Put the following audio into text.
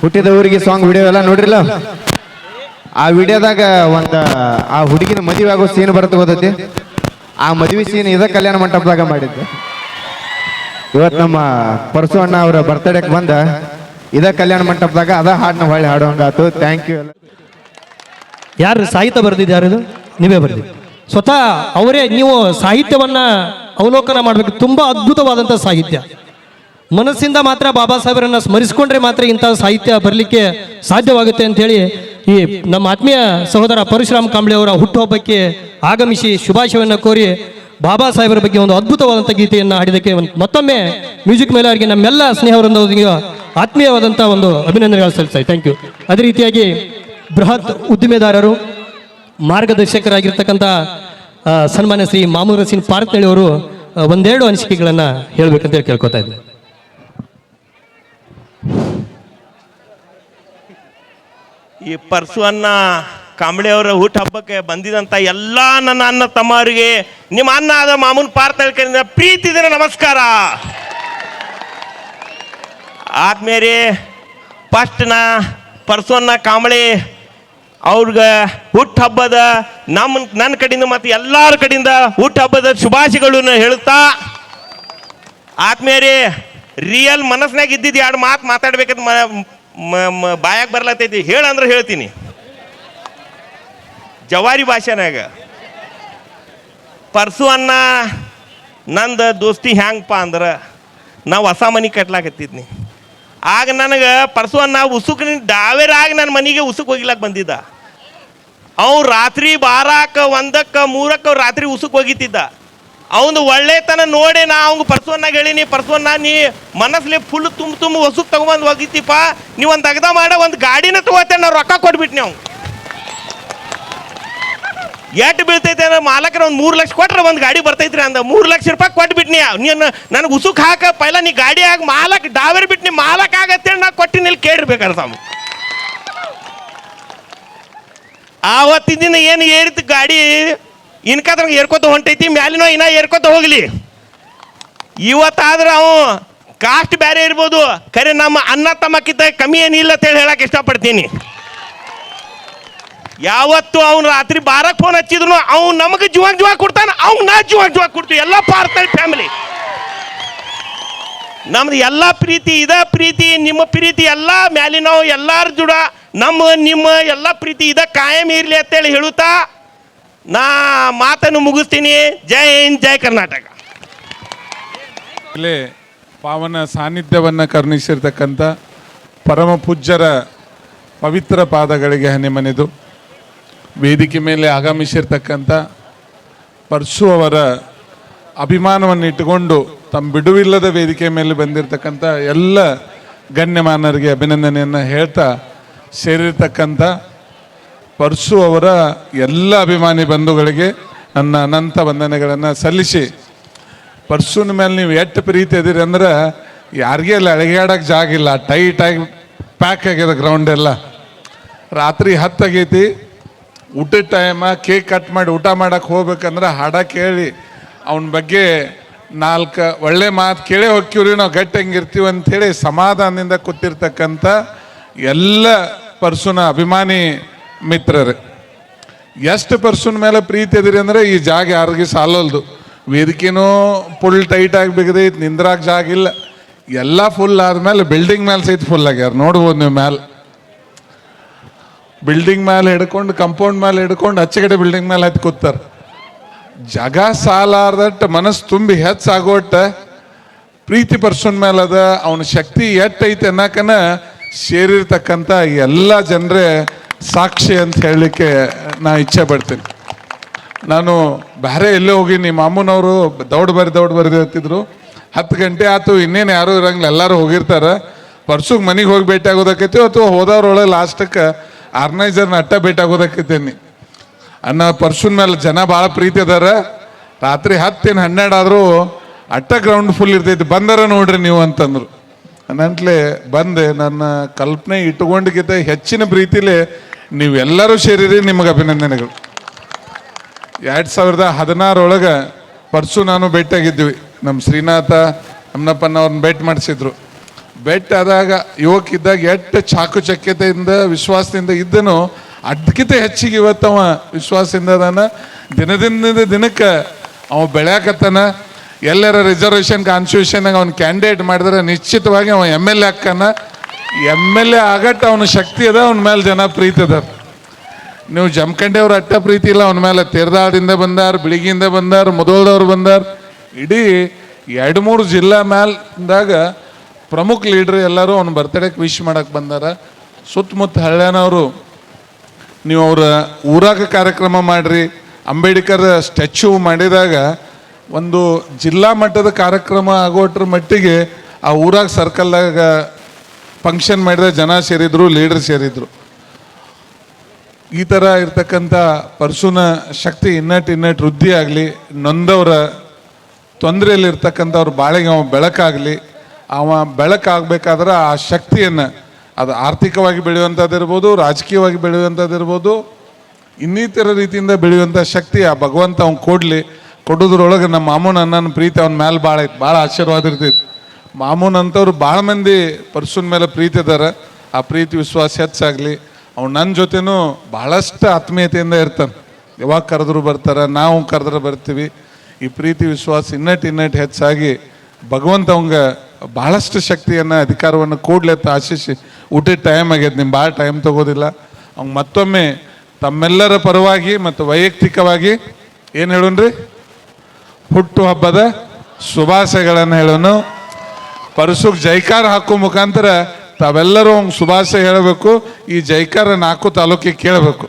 ಹುಟ್ಟಿದ ಊರಿಗೆ song video ಎಲ್ಲ ನೋಡ್ರಿಲ್ಲ? ಆ ವಿಡಿಯೋದಾಗ ಒಂದ, ಆ ಹುಡುಗಿನ ಮದುವೆ ಆಗೋ ಸೀನ್ ಬರುತ್ತೆ ಗೊತ್ತೈತಿ? ಆ ಮದುವೆ ಸೀನ್ ಇದ ಕಲ್ಯಾಣ ಮಂಟಪದಾಗ ಮಾಡಿದ್ದೆ. ಇವತ್ತು ನಮ್ಮ ಪರಸು ಅಣ್ಣ ಅವರ ಬರ್ತಡೇಕ್ ಬಂದ, ಇದ ಕಲ್ಯಾಣ ಮಂಟಪದಾಗ ಅದ ಹಾಡನ್ನ ಹೊಳ್ಳಿ ಹಾಡುವಂಗಾತು. ಥ್ಯಾಂಕ್ ಯು ಯಾರು ಸಾಹಿತ್ಯ ಬರೆದಿದ್ದು ಇದು ನೀವೇ ಬರೆದಿದ್ದು ಸ್ವತಃ ಅವರೇ ನೀವು ಸಾಹಿತ್ಯವನ್ನ ಅವಲೋಕನ ಮಾಡಬೇಕು. ತುಂಬ ಅದ್ಭುತವಾದಂಥ ಸಾಹಿತ್ಯ. ಮನಸ್ಸಿಂದ ಮಾತ್ರ ಬಾಬಾ ಸಾಹೇಬರನ್ನ ಸ್ಮರಿಸಿಕೊಂಡ್ರೆ ಮಾತ್ರ ಇಂಥ ಸಾಹಿತ್ಯ ಬರಲಿಕ್ಕೆ ಸಾಧ್ಯವಾಗುತ್ತೆ ಅಂತ ಹೇಳಿ ಈ ನಮ್ಮ ಆತ್ಮೀಯ ಸಹೋದರ ಪರಶುರಾಮ್ ಕಾಂಬ್ಳೆ ಅವರ ಹುಟ್ಟುಹಬ್ಬಕ್ಕೆ ಆಗಮಿಸಿ ಶುಭಾಶಯವನ್ನು ಕೋರಿ ಬಾಬಾ ಸಾಹೇಬರ ಬಗ್ಗೆ ಒಂದು ಅದ್ಭುತವಾದಂಥ ಗೀತೆಯನ್ನು ಹಾಡಿದಕ್ಕೆ ಮತ್ತೊಮ್ಮೆ ಮ್ಯೂಸಿಕ್ ಮೇಲೆ ಅವರಿಗೆ ನಮ್ಮೆಲ್ಲ ಸ್ನೇಹವೃಂದವರಿಗೆ ಆತ್ಮೀಯವಾದಂಥ ಒಂದು ಅಭಿನಂದನೆಗಳು ಸಲ್ಲಿಸ್ತಾರೆ ಥ್ಯಾಂಕ್ ಯು. ಅದೇ ರೀತಿಯಾಗಿ ಬೃಹತ್ ಉದ್ದಿಮೆದಾರರು, ಮಾರ್ಗದರ್ಶಕರಾಗಿರ್ತಕ್ಕಂಥ ಸನ್ಮಾನ್ಯ ಶ್ರೀ ಮಾಮೂರು ಸಿಂಗ್ ಪಾರ್ಕ್ನಳ್ಳಿ ಅವರು ಒಂದೆರಡು ಅನಿಸಿಕೆಗಳನ್ನು ಹೇಳಬೇಕಂತ ಹೇಳಿ ಕೇಳ್ಕೊತಾ ಇದ್ದೀನಿ. ಈ ಪರ್ಸು ಅನ್ನ ಕಾಂಬಳಿ ಅವರ ಊಟ ಹಬ್ಬಕ್ಕೆ ಬಂದಿದಂತ ಎಲ್ಲ ನನ್ನ ಅನ್ನ ತಮ್ಮವರಿಗೆ ನಿಮ್ಮ ಅನ್ನ ಆದ ಮಾಮೂನ್ ಪಾರ್ತಳ್ಕರಿಂದ ಪ್ರೀತಿ ದಿನ ನಮಸ್ಕಾರ. ಆದ್ಮೇಲೆ ಫಸ್ಟ್ನ ನಾ ಪರ್ಸು ಅನ್ನ ಕಾಂಬಳಿ ಅವ್ರಿಗೆ ಹುಟ್ಟು ಹಬ್ಬದ ನಮ್ಮ ನನ್ನ ಕಡೆಯಿಂದ ಮತ್ತು ಎಲ್ಲರ ಕಡೆಯಿಂದ ಹುಟ್ಟು ಹಬ್ಬದ ಶುಭಾಶಯಗಳನ್ನು ಹೇಳುತ್ತಾ, ಆದ್ಮೇಲೆ ರಿಯಲ್ ಮನಸ್ನಾಗ ಇದ್ದಿದ್ದು ಎರಡು ಮಾತು ಮಾತಾಡ್ಬೇಕಂತ ಬಾಯಾಗ ಬರ್ಲತ್ತೈತಿ. ಹೇಳಂದ್ರೆ ಹೇಳ್ತೀನಿ. ಜವಾರಿ ಭಾಷೆನಾಗ. ಪರ್ಸು ಅನ್ನ ನಂದು ದೋಸ್ತಿ ಹ್ಯಾಂಗಪ್ಪ ಅಂದ್ರೆ ನಾವು ಹೊಸ ಮನೆ ಕಟ್ಲಾಕತ್ತಿದ್ನಿ. ಆಗ ನನಗೆ ಪರ್ಸು ಅನ್ನ ಉಸುಕಿನ ಡಾವೇರಾಗಿ ನನ್ನ ಮನೆಗೆ ಉಸುಕ್ ಹೋಗಿಲಾಕ ಬಂದಿದ್ದ. ಅವ್ನು ರಾತ್ರಿ ಬಾರಾಕ, ಒಂದಕ್ಕೆ, ಮೂರಕ್ಕ ರಾತ್ರಿ ಉಸುಕ್ ಹೋಗಿತ್ತಿದ್ದ. ಅವನು ಒಳ್ಳೆತನ ನೋಡಿ ನಾ ಅವ್ನು ಪರ್ಸೋನ್ನಾಗ ಹೇಳಿನಿ ಪರ್ಸೋನ್ನ, ನೀ ಮನಸ್ಲಿ ಫುಲ್ ತುಂಬ ತುಂಬ ವಸು ತಗೊಂಬಂದು ಹೋಗಿತ್ತಿಪ್ಪ ನೀವು ಒಂದು ಅಗದ ಮಾಡ, ಒಂದು ಗಾಡಿನ ತಗೋತೇನೆ, ನಾ ರೊಕ್ಕ ಕೊಟ್ಬಿಟ್ನಿ ಅವ್ನು ಎಷ್ಟು ಬೀಳ್ತೈತೆ ಅಂದ್ರೆ ಮಾಲಕರ ಒಂದು ಮೂರು ಲಕ್ಷ ಕೊಟ್ರೆ ಒಂದು ಗಾಡಿ ಬರ್ತೈತ್ರಿ ಅಂದ. ಮೂರು ಲಕ್ಷ ರೂಪಾಯಿ ಕೊಟ್ಬಿಟ್ನಿ ನೀನು ನನಗೆ ಉಸುಕ್ ಹಾಕ, ಪೈಲ ನೀ ಗಾಡಿ ಆಗಿ ಮಾಲಕ್ ಡಾವೆರ್ ಬಿಟ್ನಿ ಮಾಲಕ್ ಆಗತ್ತೆ ನಾ ಕೊಟ್ಟಿನ ಇಲ್ಲಿ ಕೇಳಿರ್ಬೇಕಾರೆ ತಾವು ಆವತ್ತಿನ ಏನು ಏರಿತು ಗಾಡಿ? ಇನ್ಕಾದ್ರ ಏರ್ಕೋತ ಹೊಂಟೈತಿ, ಮ್ಯಾಲಿನೋ ಇನ್ನ ಏರ್ಕೋತ ಹೋಗ್ಲಿ. ಇವತ್ತಾದ್ರೆ ಅವು ಕಾಸ್ಟ್ ಬೇರೆ ಇರ್ಬೋದು. ಖರೆ ನಮ್ಮ ಅನ್ನ ತಮ್ಮಕ್ಕಿಂತ ಕಮ್ಮಿ ಏನಿಲ್ಲ ಅಂತೇಳಿ ಹೇಳಕ್ಕೆ ಇಷ್ಟಪಡ್ತೀನಿ. ಯಾವತ್ತು ಅವ್ನು ರಾತ್ರಿ ಬಾರಕ್ಕೆ ಫೋನ್ ಹಚ್ಚಿದ್ರು ಅವ್ನು ನಮಗೆ ಜೀವಾಗ ಜೀವ ಕೊಡ್ತಾನೆ, ಅವ್ನು ನಾ ಜುವಾಗ ಜೀವ ಕೊಡ್ತೀವಿ. ಎಲ್ಲ ಪಾರ್ತಳಿ ಫ್ಯಾಮಿಲಿ. ನಮ್ದು ಎಲ್ಲ ಪ್ರೀತಿ, ಇದ ಪ್ರೀತಿ, ನಿಮ್ಮ ಪ್ರೀತಿ, ಎಲ್ಲ ಮ್ಯಾಲಿನವು ಎಲ್ಲರ ಜುಡ ನಮ್ಮ, ನಿಮ್ಮ ಎಲ್ಲ ಪ್ರೀತಿ, ಇದ ಕಾಯಂ ಇರಲಿ ಅಂತೇಳಿ ಹೇಳುತ್ತಾ ನಾ ಮಾತನ್ನು ಮುಗಿಸ್ತೀನಿ. ಜೈ ಹಿಂದ್, ಜೈ ಕರ್ನಾಟಕ. ಇಲ್ಲಿ ಪಾವನ ಸಾನ್ನಿಧ್ಯವನ್ನು ಕರ್ಣಿಸಿರ್ತಕ್ಕಂಥ ಪರಮ ಪೂಜ್ಯರ ಪವಿತ್ರ ಪಾದಗಳಿಗೆ ಹನಿಮನೆದು. ವೇದಿಕೆ ಮೇಲೆ ಆಗಮಿಸಿರ್ತಕ್ಕಂಥ ಅವರ ಅಭಿಮಾನವನ್ನು ಇಟ್ಟುಕೊಂಡು ತಮ್ಮ ಬಿಡುವಿಲ್ಲದ ವೇದಿಕೆ ಮೇಲೆ ಬಂದಿರತಕ್ಕಂಥ ಎಲ್ಲ ಗಣ್ಯಮಾನರಿಗೆ ಅಭಿನಂದನೆಯನ್ನು ಹೇಳ್ತಾ ಸೇರಿರ್ತಕ್ಕಂಥ ಪರಶು ಅವರ ಎಲ್ಲ ಅಭಿಮಾನಿ ಬಂಧುಗಳಿಗೆ ನನ್ನ ಅನಂತ ವಂದನೆಗಳನ್ನು ಸಲ್ಲಿಸಿ. ಪರ್ಸುನ ಮೇಲೆ ನೀವು ಎಷ್ಟು ಪ್ರೀತಿ ಇದ್ದೀರಿ ಅಂದ್ರೆ ಯಾರಿಗೆ ಅಲ್ಲಿ ಅಳಗ್ಯಾಡಕ್ಕೆ ಜಾಗ ಇಲ್ಲ ಟೈಟಾಗಿ ಪ್ಯಾಕ್ ಆಗ್ಯದ ಗ್ರೌಂಡ್ ಎಲ್ಲ. ರಾತ್ರಿ ಹತ್ತಾಗೈತಿ ಊಟದ ಟೈಮ ಕೇಕ್ ಕಟ್ ಮಾಡಿ ಊಟ ಮಾಡಕ್ಕೆ ಹೋಗ್ಬೇಕಂದ್ರೆ ಹಾಡ ಕೇಳಿ ಅವನ ಬಗ್ಗೆ ನಾಲ್ಕು ಒಳ್ಳೆ ಮಾತು ಕೇಳೇ ಹೋಗ್ತೀವ್ರಿ, ನಾವು ಗಟ್ಟಿ ಹೆಂಗಿರ್ತೀವಿ ಅಂಥೇಳಿ ಸಮಾಧಾನದಿಂದ ಕೂತಿರ್ತಕ್ಕಂಥ ಎಲ್ಲ ಪರ್ಸುನ ಅಭಿಮಾನಿ ಮಿತ್ರರು, ಎಷ್ಟು ಪರ್ಸನ್ ಮೇಲೆ ಪ್ರೀತಿ ಇದ್ರಿ ಅಂದ್ರೆ ಈ ಜಾಗ ಯಾರಿಗೆ ಸಾಲಲ್ದು? ವೇದಿಕೆನೂ ಫುಲ್ ಟೈಟ್ ಆಗಿ ಇತ್ತು ನಿಂದ್ರಾಗ ಜಾಗ ಇಲ್ಲ. ಎಲ್ಲ ಫುಲ್ ಆದಮೇಲೆ ಬಿಲ್ಡಿಂಗ್ ಮೇಲೆ ಸಹಿತ ಫುಲ್ ಆಗ್ಯಾರ. ನೋಡ್ಬೋದು ನೀವು ಮ್ಯಾಲೆ. ಬಿಲ್ಡಿಂಗ್ ಮೇಲೆ ಹಿಡ್ಕೊಂಡು ಕಂಪೌಂಡ್ ಮೇಲೆ ಹಿಡ್ಕೊಂಡು ಅಚ್ಚಗಡೆ ಬಿಲ್ಡಿಂಗ್ ಮೇಲೆ ಹತ್ತಿ ಕೂತಾರ. ಜಾಗ ಸಾಲಾರ್ದಟ್ಟು ಮನಸ್ಸು ತುಂಬಿ ಹೆಚ್ಚಾಗೋಟ್ಟ ಪ್ರೀತಿ ಪರ್ಸನ್ ಮೇಲೆ ಅದ, ಅವನ ಶಕ್ತಿ ಎಟ್ಟೈತೆ ಅನ್ನಕನ ಸೇರಿರ್ತಕ್ಕಂಥ ಎಲ್ಲ ಜನರೇ ಸಾಕ್ಷಿ ಅಂತ ಹೇಳಲಿಕ್ಕೆ ನಾ ಇಚ್ಛೆ ಪಡ್ತೀನಿ. ನಾನು ಬೇರೆ ಎಲ್ಲೇ ಹೋಗಿ ನಿಮ್ಮ ಅಮ್ಮನವರು ದೌಡ್ ಬರಿ ದೌಡ್ ಬರ್ರಿ ಅಂತಿದ್ರು. ಹತ್ತು ಗಂಟೆ ಆಯ್ತು, ಇನ್ನೇನು ಯಾರು ಇರಂಗಿಲ್ಲ, ಎಲ್ಲರೂ ಹೋಗಿರ್ತಾರೆ. ಪರ್ಸುಗೆ ಮನೆಗೆ ಹೋಗಿ ಭೇಟಿ ಆಗೋದಕ್ಕೈತಿ ಅಥವಾ ಹೋದವ್ರೊಳಗೆ ಲಾಸ್ಟಕ್ಕೆ ಆರ್ಗನೈಸರ್ನ ಅಟ್ಟ ಭೇಟಿ ಆಗೋದಕ್ಕೈತೇನಿ ಅನ್ನೋ. ಪರ್ಸುನ್ ಮೇಲೆ ಜನ ಭಾಳ ಪ್ರೀತಿ ಅದಾರ. ರಾತ್ರಿ ಹತ್ತೇನು ಹನ್ನೆರಡು ಆದರೂ ಅಟ್ಟ ಗ್ರೌಂಡ್ ಫುಲ್ ಇರ್ತೈತಿ. ಬಂದರ ನೋಡ್ರಿ ನೀವು ಅಂತಂದ್ರು. ನಂಟ್ಲೆ ಬಂದೆ, ನನ್ನ ಕಲ್ಪನೆ ಇಟ್ಟುಕೊಂಡಿಗಿಂತ ಹೆಚ್ಚಿನ ಪ್ರೀತಿಲಿ ನೀವೆಲ್ಲರೂ ಸೇರಿರಿ ನಿಮಗೆ ಅಭಿನಂದನೆಗಳು. ಎರಡು ಸಾವಿರದ ಹದಿನಾರೊಳಗೆ ಪರ್ಸು ನಾನು ಭೇಟಿಯಾಗಿದ್ವಿ. ನಮ್ಮ ಶ್ರೀನಾಥ ಅಮ್ಮನಪ್ಪನವ್ರನ್ನ ಭೇಟಿ ಮಾಡಿಸಿದ್ರು. ಬೆಟ್ ಆದಾಗ ಯುವಕ ಇದ್ದಾಗ ಎಷ್ಟು ಚಾಕುಚಕ್ಯತೆಯಿಂದ ವಿಶ್ವಾಸದಿಂದ ಇದ್ದನು. ಅದಕ್ಕಿಂತ ಹೆಚ್ಚಿಗೆ ಇವತ್ತವ ವಿಶ್ವಾಸದಿಂದ ಅದಾನ. ದಿನದಿಂದ ದಿನಕ್ಕೆ ಅವ ಬೆಳ್ಯಾಕತ್ತಾನ. ಎಲ್ಲರ ರಿಸರ್ವೇಷನ್ ಕಾನ್ಸ್ಟಿಟ್ಯೂಷನ್ ಅವ್ನು ಕ್ಯಾಂಡಿಡೇಟ್ ಮಾಡಿದ್ರೆ ನಿಶ್ಚಿತವಾಗಿ ಅವನು ಎಂ ಎಲ್ ಎ ಹಾಕನ ಎಂ ಎಲ್ ಎ ಆಗಟ್ಟ ಅವನ ಶಕ್ತಿ ಅದ, ಅವನ ಮೇಲೆ ಜನ ಪ್ರೀತಿ ಅದ ನೀವು ಜಮಖಂಡಿ ಅವ್ರ ಅಟ್ಟ ಪ್ರೀತಿ ಇಲ್ಲ, ಅವನ ಮೇಲೆ ತೇರ್ದಾಳದಿಂದ ಬಂದಾರ, ಬಿಳಿಗಿಯಿಂದ ಬಂದಾರ ಮೊದಲದವ್ರು ಬಂದಾರ. ಇಡೀ ಎರಡು ಮೂರು ಜಿಲ್ಲಾ ಮ್ಯಾಲ್ದಾಗ ಪ್ರಮುಖ ಲೀಡ್ರ್ ಎಲ್ಲರೂ ಅವ್ನ ಬರ್ತಡೇಗೆ ವಿಶ್ ಮಾಡಕ್ಕೆ ಬಂದಾರ. ಸುತ್ತಮುತ್ತ ಹಳ್ಳ್ಯಾನವರು, ನೀವು ಅವರ ಊರಾಗ ಕಾರ್ಯಕ್ರಮ ಮಾಡಿರಿ, ಅಂಬೇಡ್ಕರ್ ಸ್ಟ್ಯಾಚ್ಯೂ ಮಾಡಿದಾಗ ಒಂದು ಜಿಲ್ಲಾ ಮಟ್ಟದ ಕಾರ್ಯಕ್ರಮ ಆಗೋಟ್ರ ಮಟ್ಟಿಗೆ ಆ ಊರಾಗ ಸರ್ಕಲ್ದಾಗ ಫಂಕ್ಷನ್ ಮಾಡಿದ ಜನ ಸೇರಿದ್ರು ಲೀಡರ್ ಸೇರಿದ್ರು. ಈ ಥರ ಇರ್ತಕ್ಕಂಥ ಪರ್ಸುನ ಶಕ್ತಿ ಇನ್ನಟ್ ಇನ್ನಟ್ ವೃದ್ಧಿ ಆಗಲಿ, ನೊಂದವರ ತೊಂದರೆಯಲ್ಲಿರ್ತಕ್ಕಂಥ ಅವ್ರ ಬಾಳೆಗೆ ಅವ ಬೆಳಕಾಗಲಿ ಅವ ಬೆಳಕಾಗಬೇಕಾದ್ರೆ ಆ ಶಕ್ತಿಯನ್ನು ಅದು ಆರ್ಥಿಕವಾಗಿ ಬೆಳೆಯುವಂಥದ್ದಿರ್ಬೋದು ರಾಜಕೀಯವಾಗಿ ಬೆಳೆಯುವಂಥದ್ದಿರ್ಬೋದು ಇನ್ನಿತರ ರೀತಿಯಿಂದ ಬೆಳೆಯುವಂಥ ಶಕ್ತಿ ಆ ಭಗವಂತ ಅವ್ನು ಕೊಡಲಿ. ಕೊಡೋದ್ರೊಳಗೆ ನಮ್ಮ ಮಾಮೂನ್ ಅಣ್ಣನ ಪ್ರೀತಿ ಅವನ ಮೇಲೆ ಭಾಳ ಐತೆ ಭಾಳ ಆಶೀರ್ವಾದ ಇರ್ತೈತಿ. ಮಾಮೂನ್ ಅಂತವ್ರು ಭಾಳ ಮಂದಿ ಪರ್ಸನ್ ಮೇಲೆ ಪ್ರೀತಿ ಇದ್ದಾರೆ ಆ ಪ್ರೀತಿ, ವಿಶ್ವಾಸ ಹೆಚ್ಚಾಗಲಿ. ಅವ್ನು ನನ್ನ ಜೊತೆನೂ ಭಾಳಷ್ಟು ಆತ್ಮೀಯತೆಯಿಂದ ಇರ್ತಾನೆ. ಯಾವಾಗ ಕರೆದ್ರು ಬರ್ತಾರೆ, ನಾವು ಕರೆದ್ರೆ ಬರ್ತೀವಿ. ಈ ಪ್ರೀತಿ, ವಿಶ್ವಾಸ ಇನ್ನಟ್ ಇನ್ನಟ್ ಹೆಚ್ಚಾಗಿ ಭಗವಂತ ಅವಂಗೆ ಭಾಳಷ್ಟು ಶಕ್ತಿಯನ್ನು, ಅಧಿಕಾರವನ್ನು ಕೂಡ್ಲೆತ್ತ ಆಶಿಸಿ ಊಟ ಟೈಮ್ ಆಗೈತೆ ನಿಮ್ಮ ಭಾಳ ಟೈಮ್ ತಗೋದಿಲ್ಲ. ಅವ್ನು ಮತ್ತೊಮ್ಮೆ ತಮ್ಮೆಲ್ಲರ ಪರವಾಗಿ ಮತ್ತು ವೈಯಕ್ತಿಕವಾಗಿ ಏನು ಹೇಳೋಣ್ರಿ? ಹುಟ್ಟು ಹಬ್ಬದ ಶುಭಾಶಯಗಳನ್ನು ಹೇಳೋನು. ಪರಸುಕ್ ಜೈಕಾರ ಹಾಕೋ ಮುಖಾಂತರ ತಾವೆಲ್ಲರೂ ಶುಭಾಶಯ ಹೇಳಬೇಕು, ಈ ಜೈಕಾರ ನಾಲ್ಕು ತಾಲೂಕಿಗೆ ಕೇಳಬೇಕು.